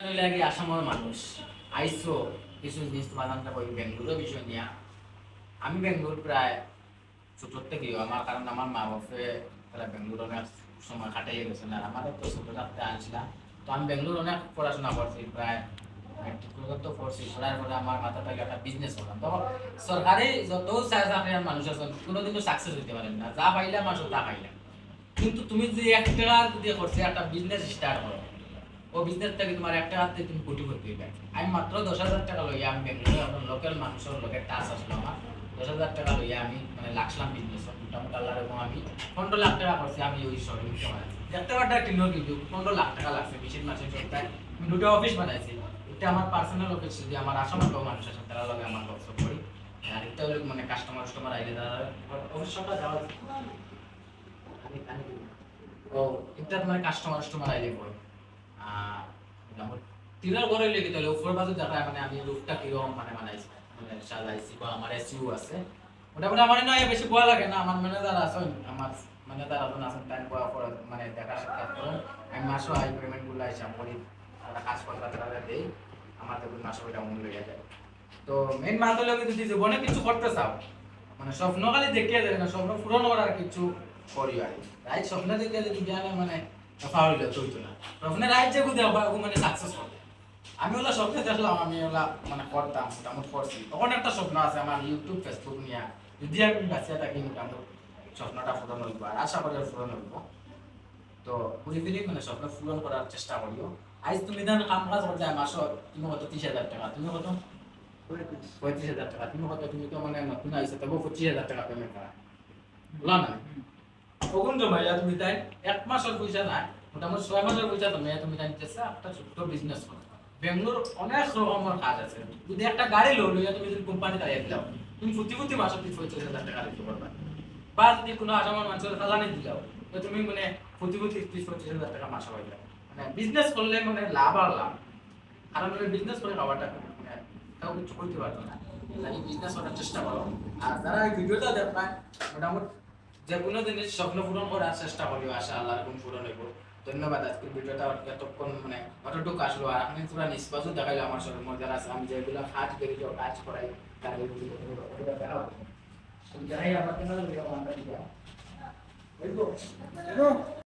লাগে আসামের মানুষ। আইসো, কিছু জিনিস নামটা কই? বেঙ্গলোরের বিষয় নিয়ে। আমি প্রায় থেকেই, আমার কারণ আমার মা বাপে তারা অনেক সময় কাটাই গেছেন, আর আমারও তো থাকতে আনছিলাম। তো আমি অনেক পড়াশোনা করছি, প্রায় পড়ছি। পড়ার পরে আমার থেকে একটা বিজনেস করলাম। সরকারি যত চাকরির মানুষ আছেন, কোনোদিনও সাকসেস হইতে পারেন না। যা পাইলাম আসলে তা পাইলাম। কিন্তু তুমি যদি এক টাকা দিয়ে করছে একটা বিজনেস স্টার্ট করো ও বিজনেস থেকে তোমার একটা হাতে তুমি কোটি করতে দিবে আমি মাত্র দশ হাজার টাকা লইয়া আমি বেঙ্গলোরে আপনার লোকাল মানুষের লোকের টাচ আসলো আমার। দশ হাজার টাকা লইয়া আমি মানে লাগছিলাম বিজনেস মোটামুটি আল্লাহ এবং আমি পনেরো লাখ টাকা করছি আমি ওই বানাইছি দেখতে পারটা টিনো কিন্তু পনেরো লাখ টাকা লাগছে বিশেষ মাসের সপ্তাহে আমি দুটো অফিস বানাইছি। এটা আমার পার্সোনাল অফিস যদি আমার আসামের কেউ মানুষ আছে তারা লগে আমার গল্প করি। আর একটা হলো মানে কাস্টমার কাস্টমার আইলে তারা অফিস সবটা যাওয়া ও, এটা মানে কাস্টমার কাস্টমার আইলে আহ তিরার ঘরে লেগে তাহলে দেখা মানে আমি রূপটা কীরকম মানে বানাইছি মানে সাজাইছি বা আমার আছে আমার নয় বেশি লাগে না, আমার ম্যানেজার আছেন, আমার ম্যানেজার আছেন আছেন টাইম পাওয়া পরে মানে দেখা সাক্ষাৎ করেন, আমি মাসও একটা কাজ করতে তারা দেই, আমার তো মাসও ওইটা মূল্য হয়ে যায়। তো মেইন মাস হলো যদি জীবনে কিছু করতে চাও মানে স্বপ্ন খালি দেখিয়ে দেবে না, স্বপ্ন পূরণ করার কিছু করি আর রাইট, স্বপ্ন দেখে যদি জ্ঞানে মানে ফাউল হইতো না। স্বপ্নে রাইট যে গুদে মানে সাকসেস করবে আমি ওলা স্বপ্নে দেখলাম, আমি ওলা মানে করতাম, মোটামুটি করছি। তখন একটা স্বপ্ন আছে আমার ইউটিউব ফেসবুক নিয়ে। যদি আমি বাঁচিয়ে থাকি, মোটামুটি স্বপ্নটা পূরণ হইব। আর আশা করি পূরণ হইব। তো ঘুরি ফিরি মানে স্বপ্ন পূরণ করার চেষ্টা করিও। আজ তুমি ধর কাম কাজ করতে মাসো, তুমি কত ত্রিশ হাজার টাকা, তুমি কত? পঁয়ত্রিশ হাজার টাকা। তুমি কত, তুমি তো মানে নতুন আইসে তবু পঁচিশ হাজার টাকা পেমেন্ট করা। বললাম না কখন জমাইয়া তুমি তাই এক মাসের পয়সা নাই, মোটামুটি ছয় মাসের পয়সা তুমি তুমি তাই চেষ্টা একটা ছোট্ট বিজনেস করো বেঙ্গলোর অনেক রকমের কাজ আছে। যদি একটা গাড়ি লো লইয়া তুমি যদি কোম্পানি দাঁড়িয়ে দিলাও তুমি প্রতি প্রতি মাসে তুমি পঁচিশ হাজার টাকা দিতে পারবা বা যদি কোনো আসামের মানুষের খাজানি দিলাও, তো তুমি মানে প্রতি প্রতি ত্রিশ পঁচিশ হাজার টাকা মাসে পাইলা মানে বিজনেস করলে মানে লাভ আর লাভ। কারণ বিজনেস করে খাওয়াটা মানে কিছু করতে পারতো না। বিজনেস করার চেষ্টা করো আর যারা ভিডিওটা দেখবা মোটামুটি যে কোনো জিনিস স্বপ্ন পূরণ করার চেষ্টা করিও, আশা আল্লাহর কোন পূরণ হইব। ধন্যবাদ আজকের ভিডিওটা, এতক্ষণ মানে অতটুকু আসলো। আর আপনি পুরো নিষ্পাসও দেখাইলো আমার সঙ্গে মজার আছে আমি যেগুলো কাজ করি কাজ করাই দেখাও যাই আমার কেন